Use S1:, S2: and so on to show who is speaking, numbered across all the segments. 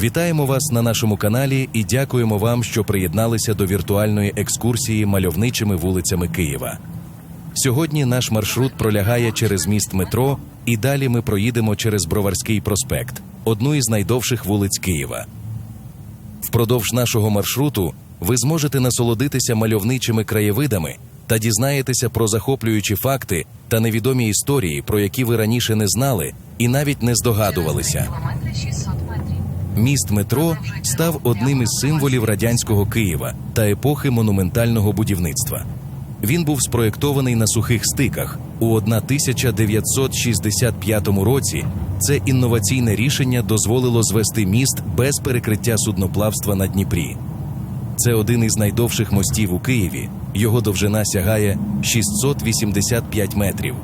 S1: Вітаємо вас на нашому каналі і дякуємо вам, що приєдналися до віртуальної екскурсії мальовничими вулицями Києва. Сьогодні наш маршрут пролягає через міст метро, і далі ми проїдемо через Броварський проспект, одну із найдовших вулиць Києва. Впродовж нашого маршруту ви зможете насолодитися мальовничими краєвидами та дізнаєтеся про захоплюючі факти та невідомі історії, про які ви раніше не знали і навіть не здогадувалися.
S2: Кілометри 600 метрів.
S1: Міст метро став одним із символів радянського Києва та епохи монументального будівництва. Він був спроєктований на сухих стиках у 1965 році. Це інноваційне рішення дозволило звести міст без перекриття судноплавства на Дніпрі. Це один із найдовших мостів у Києві. Його довжина сягає 685 метрів.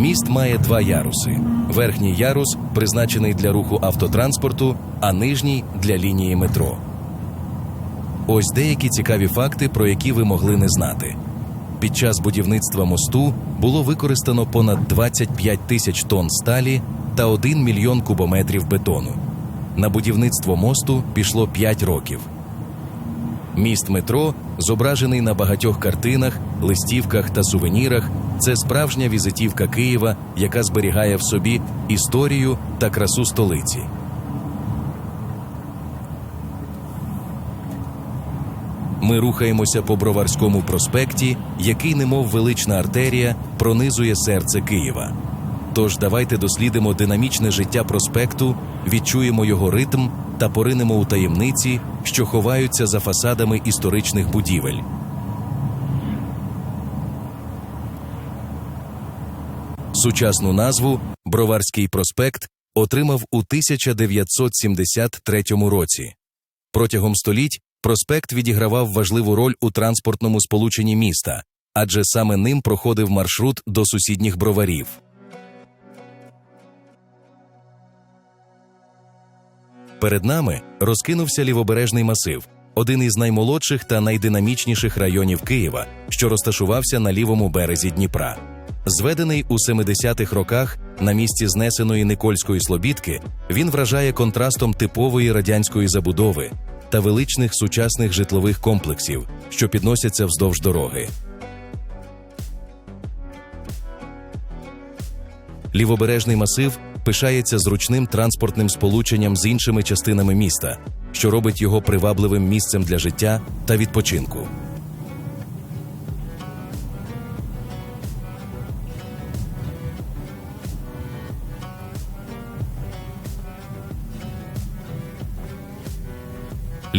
S1: Міст має два яруси. Верхній ярус призначений для руху автотранспорту, а нижній для лінії метро. Ось деякі цікаві факти, про які ви могли не знати. Під час будівництва мосту було використано понад 25 тисяч тонн сталі та 1 мільйон кубометрів бетону. На будівництво мосту пішло 5 років. Міст метро, зображений на багатьох картинах, листівках та сувенірах, це справжня візитівка Києва, яка зберігає в собі історію та красу столиці. Ми рухаємося по Броварському проспекті, який, немов велична артерія, пронизує серце Києва. Тож давайте дослідимо динамічне життя проспекту, відчуємо його ритм та поринемо у таємниці, що ховаються за фасадами історичних будівель. Сучасну назву Броварський проспект отримав у 1973 році. Протягом століть проспект відігравав важливу роль у транспортному сполученні міста, адже саме ним проходив маршрут до сусідніх броварів. Перед нами розкинувся лівобережний масив, один із наймолодших та найдинамічніших районів Києва, що розташувався на лівому березі Дніпра. Зведений у 70-х роках на місці знесеної Никольської Слобідки, він вражає контрастом типової радянської забудови та величних сучасних житлових комплексів, що підносяться вздовж дороги. Лівобережний масив пишається зручним транспортним сполученням з іншими частинами міста, що робить його привабливим місцем для життя та відпочинку.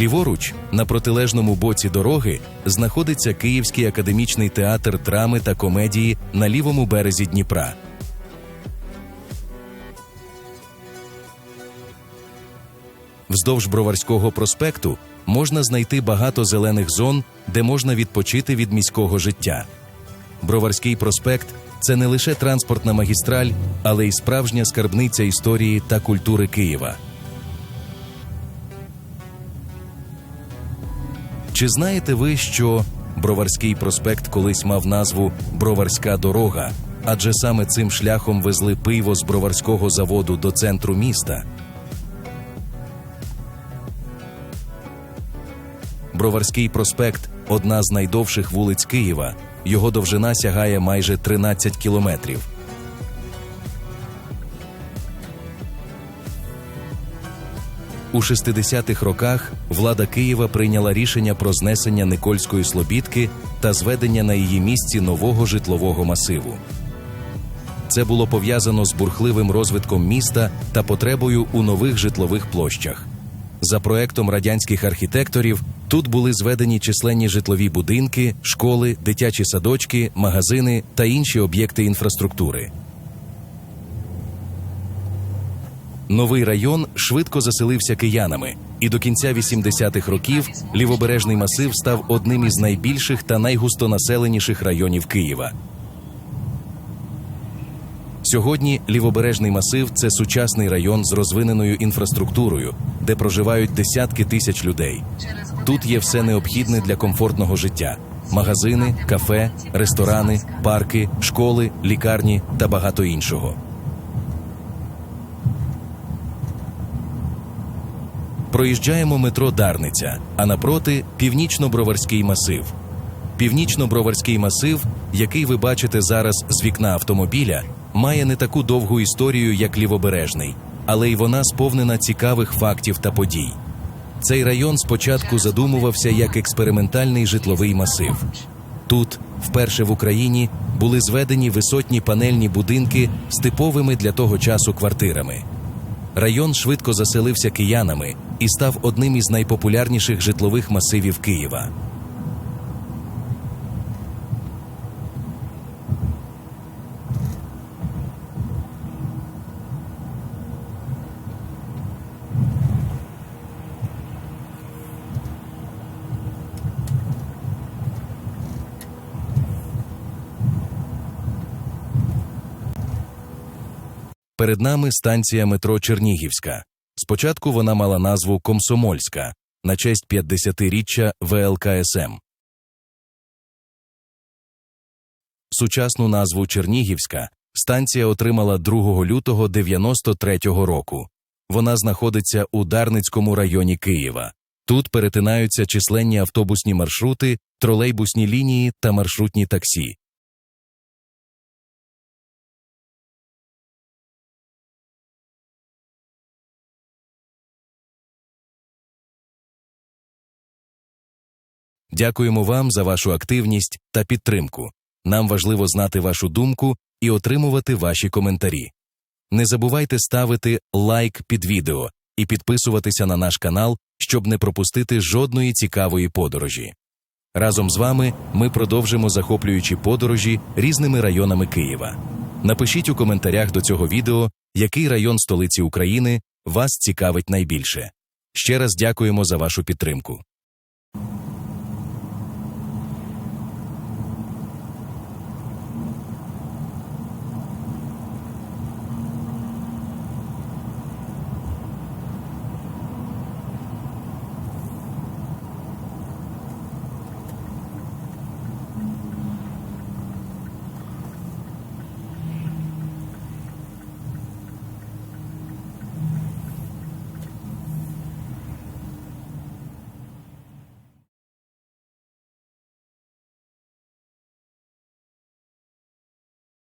S1: Ліворуч, на протилежному боці дороги, знаходиться Київський академічний театр драми та комедії на лівому березі Дніпра. Вздовж Броварського проспекту можна знайти багато зелених зон, де можна відпочити від міського життя. Броварський проспект це не лише транспортна магістраль, але й справжня скарбниця історії та культури Києва. Чи знаєте ви, що Броварський проспект колись мав назву Броварська дорога, адже саме цим шляхом везли пиво з броварського заводу до центру міста? Броварський проспект одна з найдовших вулиць Києва. Його довжина сягає майже 13 кілометрів. У 60-х роках влада Києва прийняла рішення про знесення Никольської Слобідки та зведення на її місці нового житлового масиву. Це було пов'язано з бурхливим розвитком міста та потребою у нових житлових площах. За проектом радянських архітекторів тут були зведені численні житлові будинки, школи, дитячі садочки, магазини та інші об'єкти інфраструктури. Новий район швидко заселився киянами, і до кінця 80-х років лівобережний масив став одним із найбільших та найгустонаселеніших районів Києва. Сьогодні лівобережний масив це сучасний район з розвиненою інфраструктурою, де проживають десятки тисяч людей. Тут є все необхідне для комфортного життя: магазини, кафе, ресторани, парки, школи, лікарні та багато іншого. Проїжджаємо метро Дарниця, а напроти північно-броварський масив. Північно-броварський масив, який ви бачите зараз з вікна автомобіля, має не таку довгу історію, як лівобережний, але й вона сповнена цікавих фактів та подій. Цей район спочатку задумувався як експериментальний житловий масив. Тут, вперше в Україні, були зведені висотні панельні будинки з типовими для того часу квартирами. Район швидко заселився киянами і став одним із найпопулярніших житлових масивів Києва. Перед нами станція метро Чернігівська. Спочатку вона мала назву Комсомольська на честь 50-річчя ВЛКСМ. Сучасну назву Чернігівська станція отримала 2 лютого 93-го року. Вона знаходиться у Дарницькому районі Києва. Тут перетинаються численні автобусні маршрути, тролейбусні лінії та маршрутні таксі. Дякуємо вам за вашу активність та підтримку. Нам важливо знати вашу думку і отримувати ваші коментарі. Не забувайте ставити лайк під відео і підписуватися на наш канал, щоб не пропустити жодної цікавої подорожі. Разом з вами ми продовжимо захоплюючі подорожі різними районами Києва. Напишіть у коментарях до цього відео, який район столиці України вас цікавить найбільше. Ще раз дякуємо за вашу підтримку.